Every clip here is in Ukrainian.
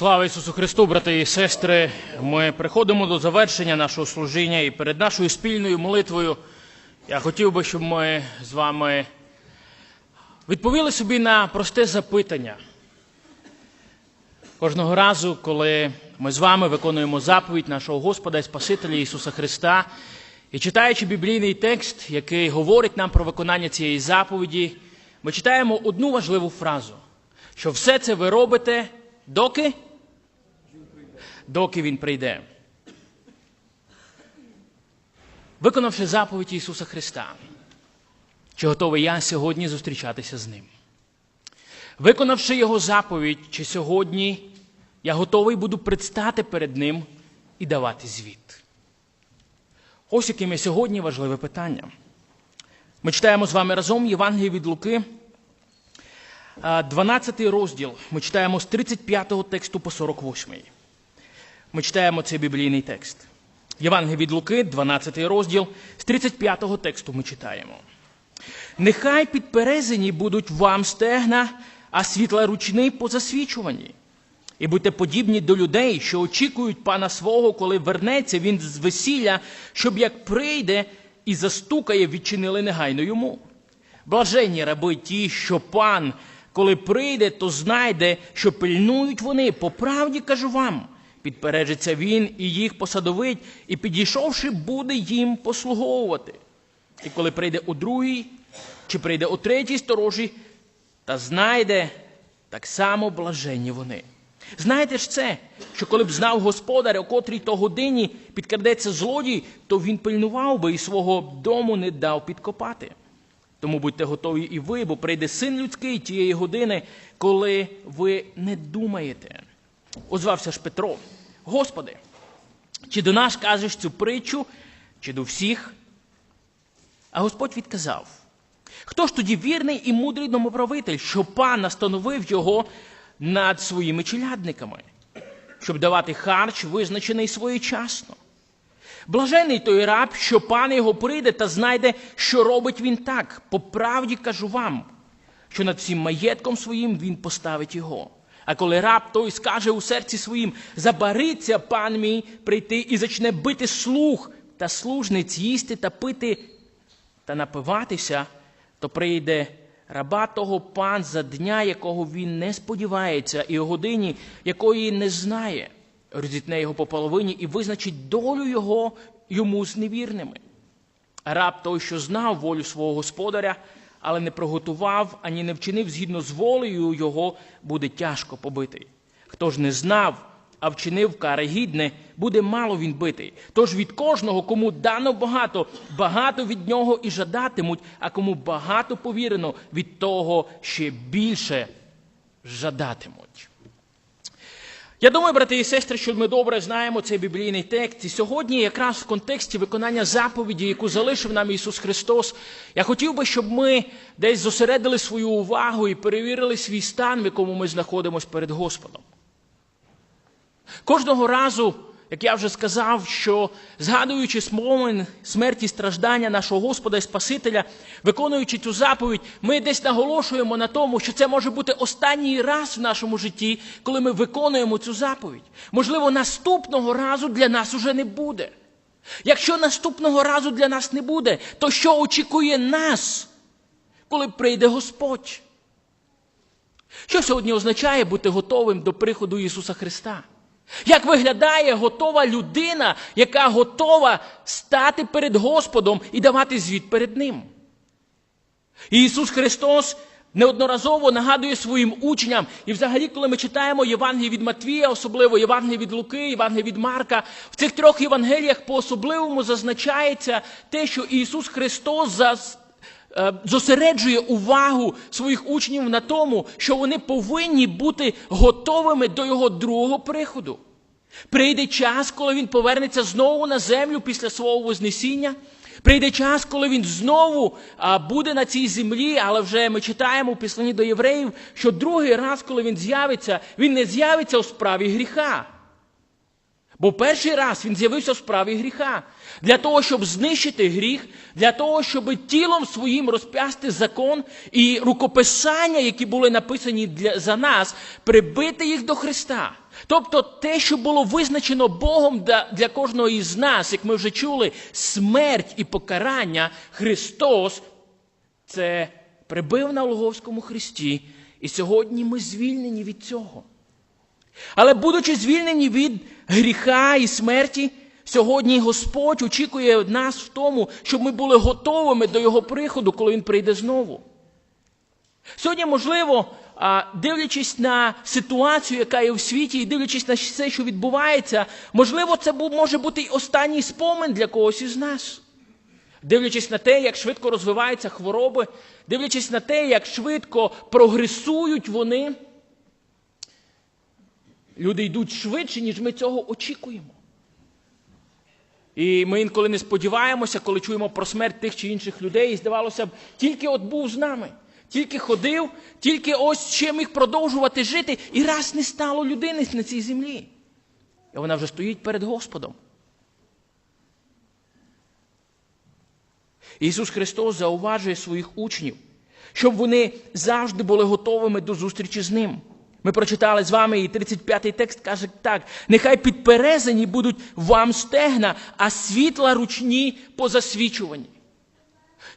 Слава Ісусу Христу, брати і сестри! Ми приходимо до завершення нашого служіння і перед нашою спільною молитвою я хотів би, щоб ми з вами відповіли собі на просте запитання. Кожного разу, коли ми з вами виконуємо заповідь нашого Господа і Спасителя Ісуса Христа, і читаючи біблійний текст, який говорить нам про виконання цієї заповіді, ми читаємо одну важливу фразу, що все це ви робите доки? Доки Він прийде. Виконавши заповідь Ісуса Христа, чи готовий я сьогодні зустрічатися з Ним? Виконавши Його заповідь, чи сьогодні я готовий буду предстати перед Ним і давати звіт? Ось яким є сьогодні важливе питання. Ми читаємо з вами разом Євангеліє від Луки, 12 розділ. Ми читаємо з 35 тексту по 48. Ми читаємо цей біблійний текст. Євангеліє від Луки, 12 розділ, з 35-го тексту ми читаємо. Нехай підперезані будуть вам стегна, а світла ручни по засвічуванні. І будьте подібні до людей, що очікують пана свого, коли вернеться він з весілля, щоб як прийде і застукає, відчинили негайно йому. Блаженні раби ті, що пан, коли прийде, то знайде, що пильнують вони. По правді кажу вам, підпережиться він і їх посадовить, і підійшовши, буде їм послуговувати. І коли прийде у другій, чи прийде у третій сторожі, та знайде так само блаженні вони. Знаєте ж це, що коли б знав господар, о котрій то годині підкрадеться злодій, то він пильнував би і свого дому не дав підкопати. Тому будьте готові і ви, бо прийде син людський тієї години, коли ви не думаєте. Озвався ж Петро, Господи, чи до нас кажеш цю притчу, чи до всіх? А Господь відказав: Хто ж тоді вірний і мудрий домоправитель, що пан настановив його над своїми челядниками, щоб давати харч, визначений своєчасно? Блажений той раб, що пан його прийде та знайде, що робить він так. По правді кажу вам, що над всім маєтком своїм він поставить його. А коли раб той скаже у серці своїм, забариться пан мій прийти і зачне бити слух та служниць їсти та пити та напиватися, то прийде раба того пан за дня, якого він не сподівається, і о годині, якої не знає, розітне його по половині і визначить долю його йому з невірними. Раб той, що знав волю свого господаря, але не приготував ані не вчинив згідно з волею його, буде тяжко побитий. Хто ж не знав, а вчинив кари гідне, буде мало він битий. Тож від кожного, кому дано багато, багато від нього і жадатимуть, а кому багато повірено, від того ще більше жадатимуть. Я думаю, брати і сестри, що ми добре знаємо цей біблійний текст. І сьогодні, якраз в контексті виконання заповіді, яку залишив нам Ісус Христос, я хотів би, щоб ми десь зосередили свою увагу і перевірили свій стан, в якому ми знаходимося перед Господом. Кожного разу, як я вже сказав, що згадуючи момент смерті страждання нашого Господа і Спасителя, виконуючи цю заповідь, ми десь наголошуємо на тому, що це може бути останній раз в нашому житті, коли ми виконуємо цю заповідь. Можливо, наступного разу для нас уже не буде. Якщо наступного разу для нас не буде, то що очікує нас, коли прийде Господь? Що сьогодні означає бути готовим до приходу Ісуса Христа? Як виглядає готова людина, яка готова стати перед Господом і давати звіт перед Ним? І Ісус Христос неодноразово нагадує своїм учням, і взагалі, коли ми читаємо Євангеліє від Матвія, особливо Євангеліє від Луки, Євангеліє від Марка, в цих трьох Євангеліях по-особливому зазначається те, що Ісус Христос зас зосереджує увагу своїх учнів на тому, що вони повинні бути готовими до його другого приходу. Прийде час, коли він повернеться знову на землю після свого Вознесіння. Прийде час, коли він знову буде на цій землі, але вже ми читаємо у післанні до євреїв, що другий раз, коли він з'явиться, він не з'явиться у справі гріха. Бо перший раз він з'явився в справі гріха для того, щоб знищити гріх, для того, щоб тілом своїм розп'ясти закон і рукописання, які були написані для, за нас, прибити їх до Христа. Тобто те, що було визначено Богом для, кожного із нас, як ми вже чули, смерть і покарання, Христос це прибив на Логовському хресті, і сьогодні ми звільнені від цього. Але будучи звільнені від гріха і смерті, сьогодні Господь очікує нас в тому, щоб ми були готовими до Його приходу, коли Він прийде знову. Сьогодні, можливо, дивлячись на ситуацію, яка є в світі, і дивлячись на все, що відбувається, можливо, це може бути й останній спомин для когось із нас. Дивлячись на те, як швидко розвиваються хвороби, дивлячись на те, як швидко прогресують вони, люди йдуть швидше, ніж ми цього очікуємо. І ми інколи не сподіваємося, коли чуємо про смерть тих чи інших людей, і здавалося б, тільки от був з нами, тільки ходив, тільки ось ще міг продовжувати жити, і раз не стало людини на цій землі. І вона вже стоїть перед Господом. Ісус Христос зауважує своїх учнів, щоб вони завжди були готовими до зустрічі з Ним. Ми прочитали з вами і 35-й текст каже так: нехай підперезані будуть вам стегна, а світла ручні по засвічуванні.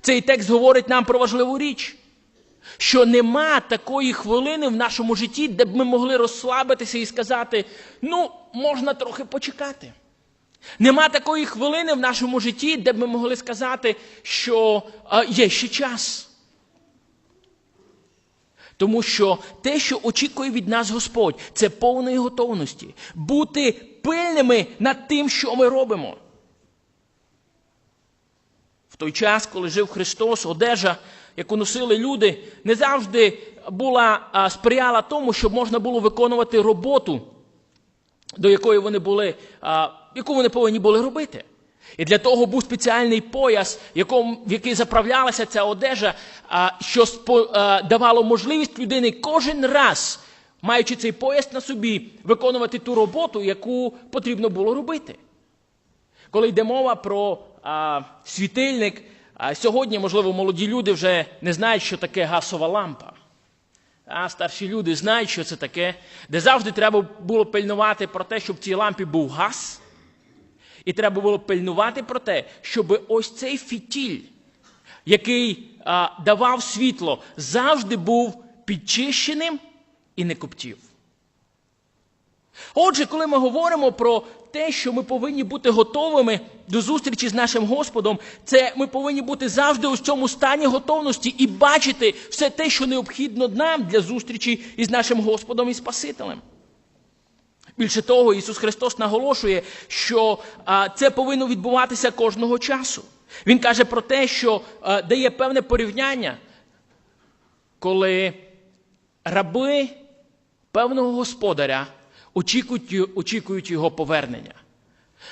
Цей текст говорить нам про важливу річ, що нема такої хвилини в нашому житті, де б ми могли розслабитися і сказати: ну, можна трохи почекати. Нема такої хвилини в нашому житті, де б ми могли сказати, що а, є ще час. Тому що те, що очікує від нас Господь, це повної готовності бути пильними над тим, що ми робимо. В той час, коли жив Христос, одежа, яку носили люди, не завжди була сприяла тому, щоб можна було виконувати роботу, до якої вони були, яку вони повинні були робити. І для того був спеціальний пояс, в який заправлялася ця одежа, що давало можливість людини кожен раз, маючи цей пояс на собі, виконувати ту роботу, яку потрібно було робити. Коли йде мова про світильник, а сьогодні, можливо, молоді люди вже не знають, що таке гасова лампа. А старші люди знають, що це таке, де завжди треба було пильнувати про те, щоб в цій лампі був газ. І треба було пильнувати про те, щоб ось цей фітіль, який а, давав світло, завжди був підчищеним і не коптів. Отже, коли ми говоримо про те, що ми повинні бути готовими до зустрічі з нашим Господом, це ми повинні бути завжди у цьому стані готовності і бачити все те, що необхідно нам для зустрічі із нашим Господом і Спасителем. Більше того, Ісус Христос наголошує, що це повинно відбуватися кожного часу. Він каже про те, що дає певне порівняння, коли раби певного господаря очікують, очікують його повернення.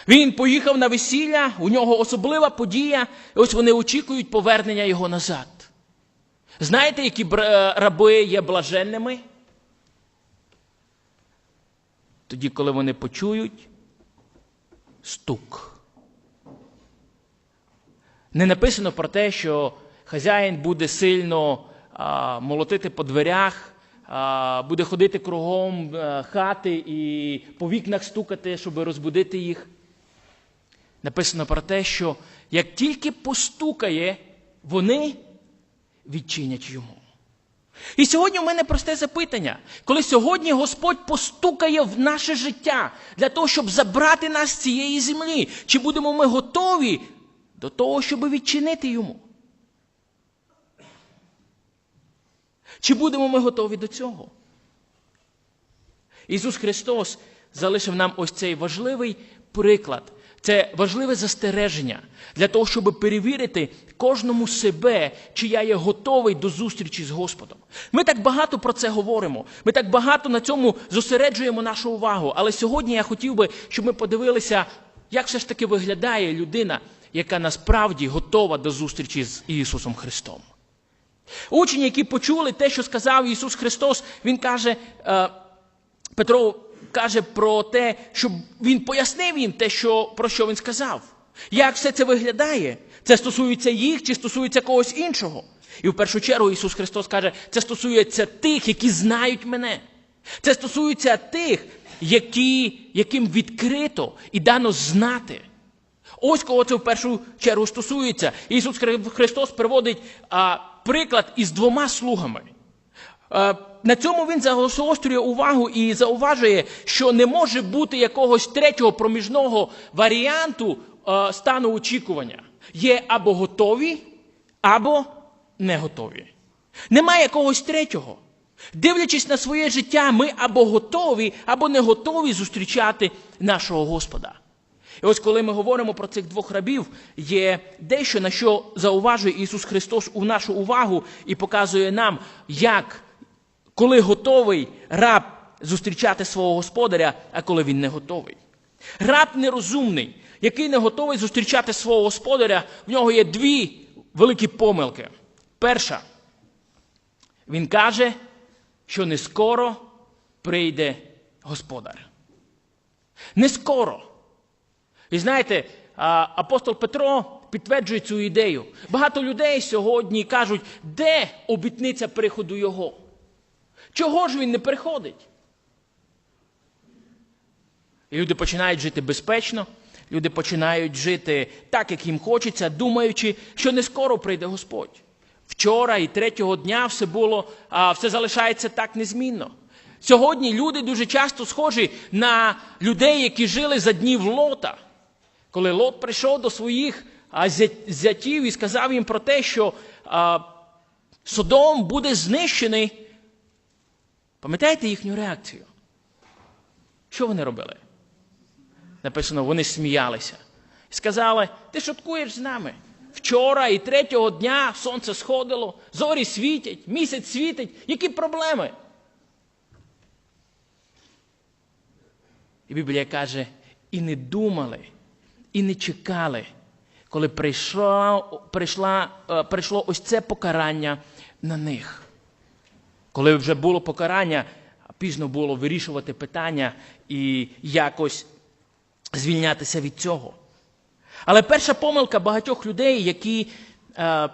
Він поїхав на весілля, у нього особлива подія, і ось вони очікують повернення його назад. Знаєте, які раби є блаженними? Тоді, коли вони почують стук. Не написано про те, що хазяїн буде сильно а, молотити по дверях, буде ходити кругом хати і по вікнах стукати, щоб розбудити їх. Написано про те, що як тільки постукає, вони відчинять йому. І сьогодні у мене просте запитання. Коли сьогодні Господь постукає в наше життя для того, щоб забрати нас з цієї землі, чи будемо ми готові до того, щоб відчинити йому? Чи будемо ми готові до цього? Ісус Христос залишив нам ось цей важливий приклад. Це важливе застереження для того, щоб перевірити кожному себе, чи я є готовий до зустрічі з Господом. Ми так багато про це говоримо. Ми так багато на цьому зосереджуємо нашу увагу. Але сьогодні я хотів би, щоб ми подивилися, як все ж таки виглядає людина, яка насправді готова до зустрічі з Ісусом Христом. Учні, які почули те, що сказав Ісус Христос, Він каже, Петро каже про те, щоб він пояснив їм те, що, про що він сказав. Як все це виглядає? Це стосується їх чи стосується когось іншого? І в першу чергу Ісус Христос каже, це стосується тих, які знають мене. Це стосується тих, які, яким відкрито і дано знати. Ось кого це в першу чергу стосується. Ісус Христос приводить приклад із двома слугами. Е, На цьому він загострює увагу і зауважує, що не може бути якогось третього проміжного варіанту е, стану очікування. Є або готові, або не готові. Немає якогось третього. Дивлячись на своє життя, ми або готові, або не готові зустрічати нашого Господа. І ось коли ми говоримо про цих двох рабів, є дещо, на що зауважує Ісус Христос у нашу увагу і показує нам, як, коли готовий раб зустрічати свого господаря, а коли він не готовий. Раб нерозумний, який не готовий зустрічати свого господаря, в нього є дві великі помилки. Перша, він каже, що не скоро прийде господар. Не скоро. І знаєте, апостол Петро підтверджує цю ідею. Багато людей сьогодні кажуть, де обітниця приходу Його? Чого ж він не приходить? І люди починають жити безпечно, люди починають жити так, як їм хочеться, думаючи, що не скоро прийде Господь. Вчора і третього дня все було, все залишається так незмінно. Сьогодні люди дуже часто схожі на людей, які жили за днів Лота. Коли Лот прийшов до своїх зятів і сказав їм про те, що а, Содом буде знищений, пам'ятаєте їхню реакцію? Що вони робили? Написано, вони сміялися. Сказали, ти шуткуєш з нами. Вчора і третього дня сонце сходило, зорі світять, місяць світить. Які проблеми? І Біблія каже, і не думали, і не чекали, коли прийшло, прийшла, е, прийшло ось це покарання на них. Коли вже було покарання, пізно було вирішувати питання і якось звільнятися від цього. Але перша помилка багатьох людей, які е,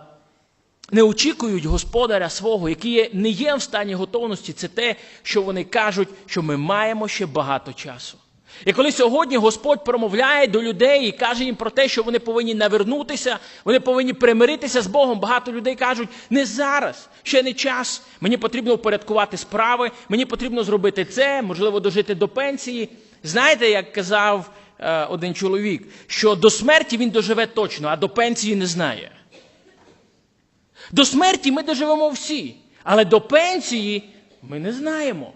не очікують господаря свого, які не є в стані готовності, це те, що вони кажуть, що ми маємо ще багато часу. І коли сьогодні Господь промовляє до людей і каже їм про те, що вони повинні навернутися, вони повинні примиритися з Богом, багато людей кажуть, не зараз, ще не час. Мені потрібно упорядкувати справи, мені потрібно зробити це, можливо, дожити до пенсії. Знаєте, як казав е, один чоловік, що до смерті він доживе точно, а до пенсії не знає. До смерті ми доживемо всі, але до пенсії ми не знаємо.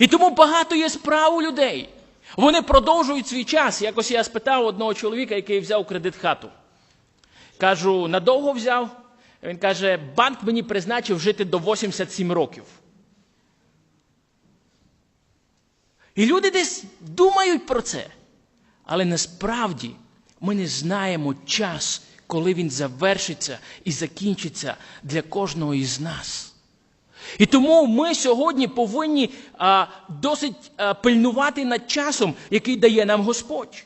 І тому багато є справ у людей. Вони продовжують свій час. Якось я спитав одного чоловіка, який взяв кредит хату. Кажу, надовго взяв. Він каже, банк мені призначив жити до 87 років. І люди десь думають про це. Але насправді ми не знаємо час, коли він завершиться і закінчиться для кожного із нас. І тому ми сьогодні повинні а, досить а, пильнувати над часом, який дає нам Господь.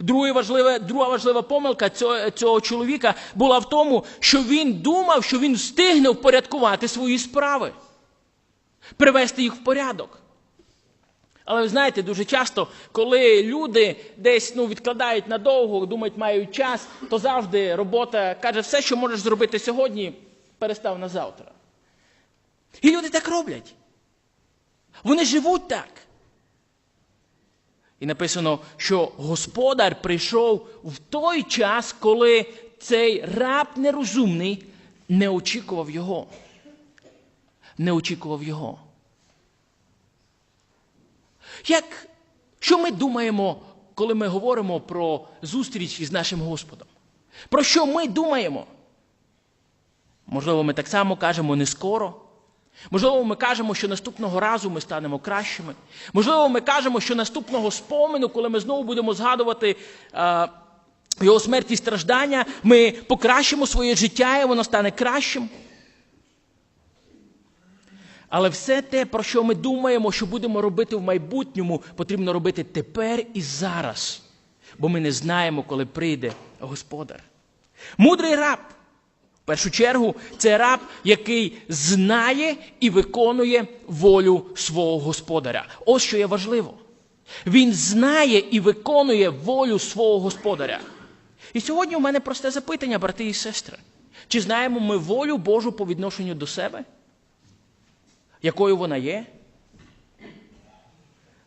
Друге друга важлива помилка цього, цього чоловіка була в тому, що він думав, що він встигне впорядкувати свої справи, привести їх в порядок. Але ви знаєте, дуже часто, коли люди десь ну, відкладають надовго, думають, мають час, то завжди робота каже, все, що можеш зробити сьогодні, перестав на завтра. І люди так роблять. Вони живуть так. І написано, що господар прийшов в той час, коли цей раб нерозумний не очікував його. Не очікував його. Як, що ми думаємо, коли ми говоримо про зустріч із нашим Господом? Про що ми думаємо? Можливо, ми так само кажемо не скоро. Можливо, ми кажемо, що наступного разу ми станемо кращими. Можливо, ми кажемо, що наступного спомену, коли ми знову будемо згадувати е, його смерть і страждання, ми покращимо своє життя і воно стане кращим. Але все те, про що ми думаємо, що будемо робити в майбутньому, потрібно робити тепер і зараз. Бо ми не знаємо, коли прийде господар. Мудрий раб В першу чергу, це раб, який знає і виконує волю свого господаря. Ось що є важливо. Він знає і виконує волю свого господаря. І сьогодні у мене просте запитання, брати і сестри. Чи знаємо ми волю Божу по відношенню до себе? Якою вона є?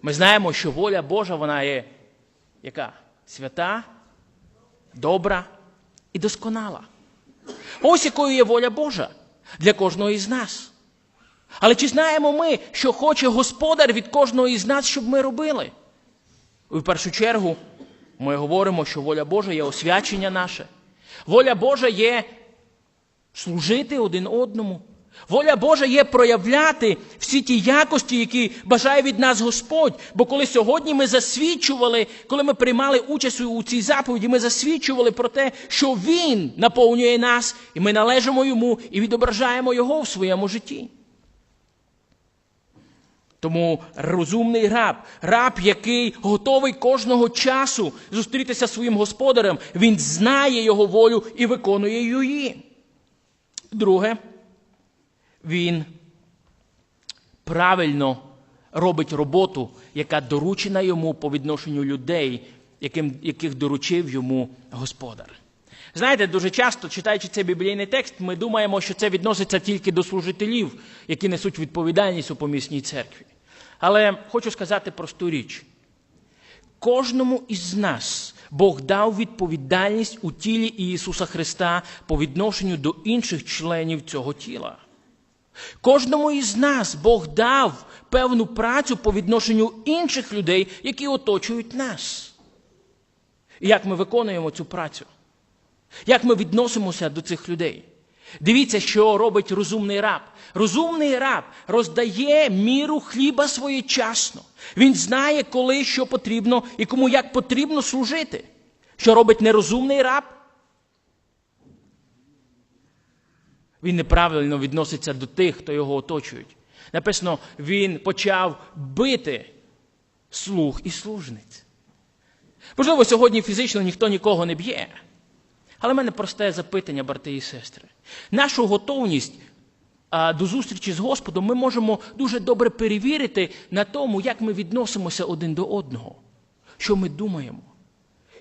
Ми знаємо, що воля Божа вона є яка? Свята, добра і досконала. Ось якою є воля Божа для кожного із нас. Але чи знаємо ми, що хоче Господар від кожного із нас, щоб ми робили? І в першу чергу ми говоримо, що воля Божа є освячення наше. Воля Божа є служити один одному. Воля Божа є проявляти всі ті якості, які бажає від нас Господь. Бо коли сьогодні ми засвідчували, коли ми приймали участь у цій заповіді, ми засвідчували про те, що Він наповнює нас, і ми належимо йому і відображаємо Його в своєму житті. Тому розумний раб, раб, який готовий кожного часу зустрітися своїм господарем, він знає його волю і виконує її. Друге, він правильно робить роботу, яка доручена йому по відношенню людей, яким, яких доручив йому господар. Знаєте, дуже часто, читаючи цей біблійний текст, ми думаємо, що це відноситься тільки до служителів, які несуть відповідальність у помісній церкві. Але хочу сказати просту річ: кожному із нас Бог дав відповідальність у тілі Ісуса Христа по відношенню до інших членів цього тіла. Кожному із нас Бог дав певну працю по відношенню інших людей, які оточують нас. І як ми виконуємо цю працю? Як ми відносимося до цих людей? Дивіться, що робить розумний раб. Розумний раб роздає міру хліба своєчасно. Він знає, коли що потрібно і кому як потрібно служити. Що робить нерозумний раб? Він неправильно відноситься до тих, хто його оточують. Написано, він почав бити слуг і служниць. Можливо, сьогодні фізично ніхто нікого не б'є. Але в мене просте запитання, брати і сестри. Нашу готовність до зустрічі з Господом ми можемо дуже добре перевірити на тому, як ми відносимося один до одного, що ми думаємо.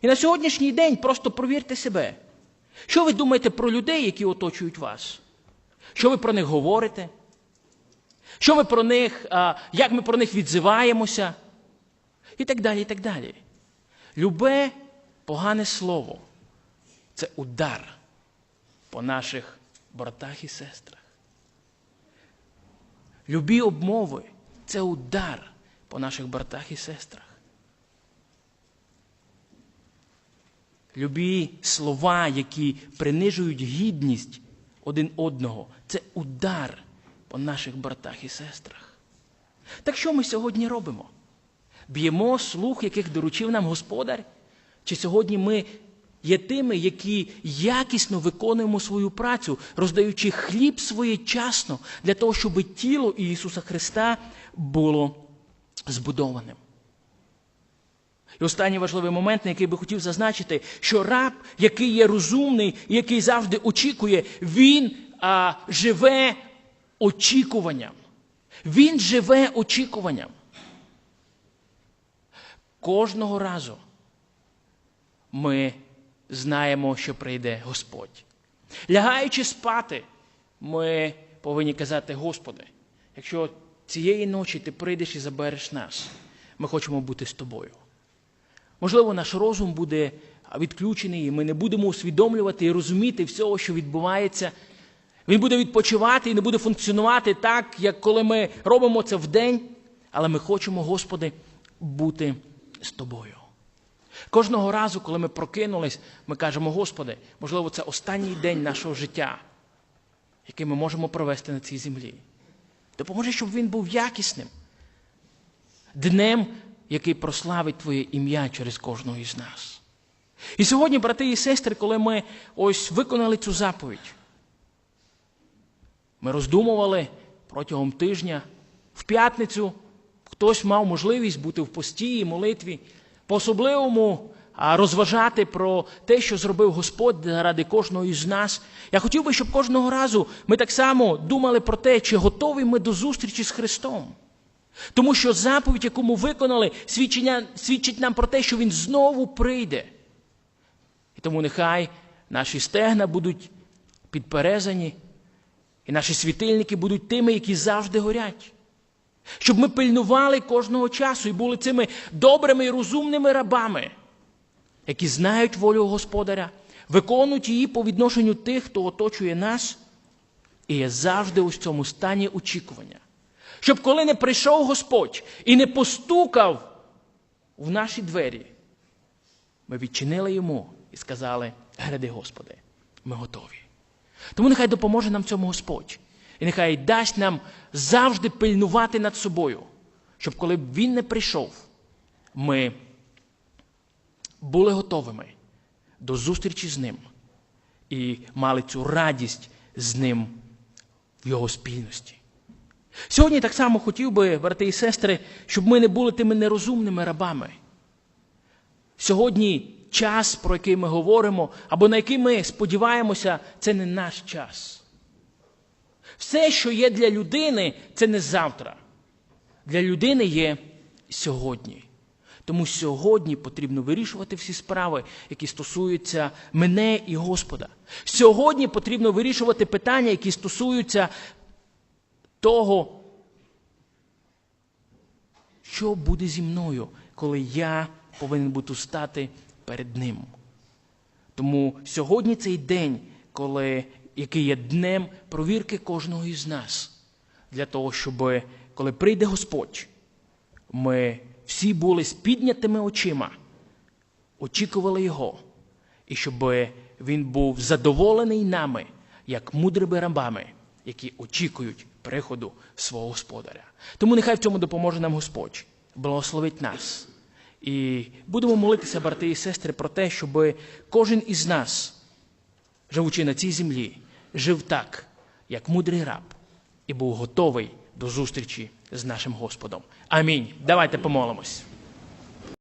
І на сьогоднішній день просто провірте себе. Що ви думаєте про людей, які оточують вас? Що ви про них говорите? Що ми про них, як ми про них відзиваємося? І так далі, і так далі. Любе погане слово це удар по наших братах і сестрах. Любі обмови це удар по наших братах і сестрах. Любі слова, які принижують гідність один одного, це удар по наших братах і сестрах. Так що ми сьогодні робимо? Б'ємо слух, яких доручив нам Господар? Чи сьогодні ми є тими, які якісно виконуємо свою працю, роздаючи хліб своєчасно для того, щоб тіло Ісуса Христа було збудованим? І останній важливий момент, на який би хотів зазначити, що раб, який є розумний, який завжди очікує, він а, живе очікуванням. Він живе очікуванням. Кожного разу ми знаємо, що прийде Господь. Лягаючи спати, ми повинні казати, Господи, якщо цієї ночі ти прийдеш і забереш нас, ми хочемо бути з тобою. Можливо, наш розум буде відключений, і ми не будемо усвідомлювати і розуміти всього, що відбувається. Він буде відпочивати і не буде функціонувати так, як коли ми робимо це вдень, але ми хочемо, Господи, бути з тобою. Кожного разу, коли ми прокинулись, ми кажемо, Господи, можливо, це останній день нашого життя, який ми можемо провести на цій землі. Допоможи, щоб він був якісним, днем, який прославить Твоє ім'я через кожного із нас. І сьогодні, брати і сестри, коли ми ось виконали цю заповідь, ми роздумували протягом тижня, в п'ятницю хтось мав можливість бути в пості і молитві. По особливому розважати про те, що зробив Господь заради кожного із нас. Я хотів би, щоб кожного разу ми так само думали про те, чи готові ми до зустрічі з Христом. Тому що заповідь, яку ми виконали, свідчить нам про те, що Він знову прийде. І тому нехай наші стегна будуть підперезані, і наші світильники будуть тими, які завжди горять. Щоб ми пильнували кожного часу і були цими добрими і розумними рабами, які знають волю Господаря, виконують її по відношенню тих, хто оточує нас, і є завжди у цьому стані очікування. Щоб коли не прийшов Господь і не постукав в наші двері, ми відчинили йому і сказали: Гради, Господи, ми готові. Тому нехай допоможе нам цьому Господь. І нехай дасть нам завжди пильнувати над собою, щоб коли б він не прийшов, ми були готовими до зустрічі з ним і мали цю радість з ним в його спільності. Сьогодні так само хотів би, брати і сестри, щоб ми не були тими нерозумними рабами. Сьогодні час, про який ми говоримо, або на який ми сподіваємося, це не наш час. Все, що є для людини, це не завтра. Для людини є сьогодні. Тому сьогодні потрібно вирішувати всі справи, які стосуються мене і Господа. Сьогодні потрібно вирішувати питання, які стосуються того, що буде зі мною, коли я повинен бути стати перед Ним. Тому сьогодні цей день, коли, який є днем провірки кожного із нас, для того, щоб коли прийде Господь, ми всі були з піднятими очима, очікували Його, і щоб Він був задоволений нами, як мудрими рабами, які очікують приходу свого Господаря. Тому нехай в цьому допоможе нам Господь, благословить нас. І будемо молитися, брати і сестри, про те, щоб кожен із нас, живучи на цій землі, жив так, як мудрий раб, і був готовий до зустрічі з нашим Господом. Амінь. Давайте помолимось.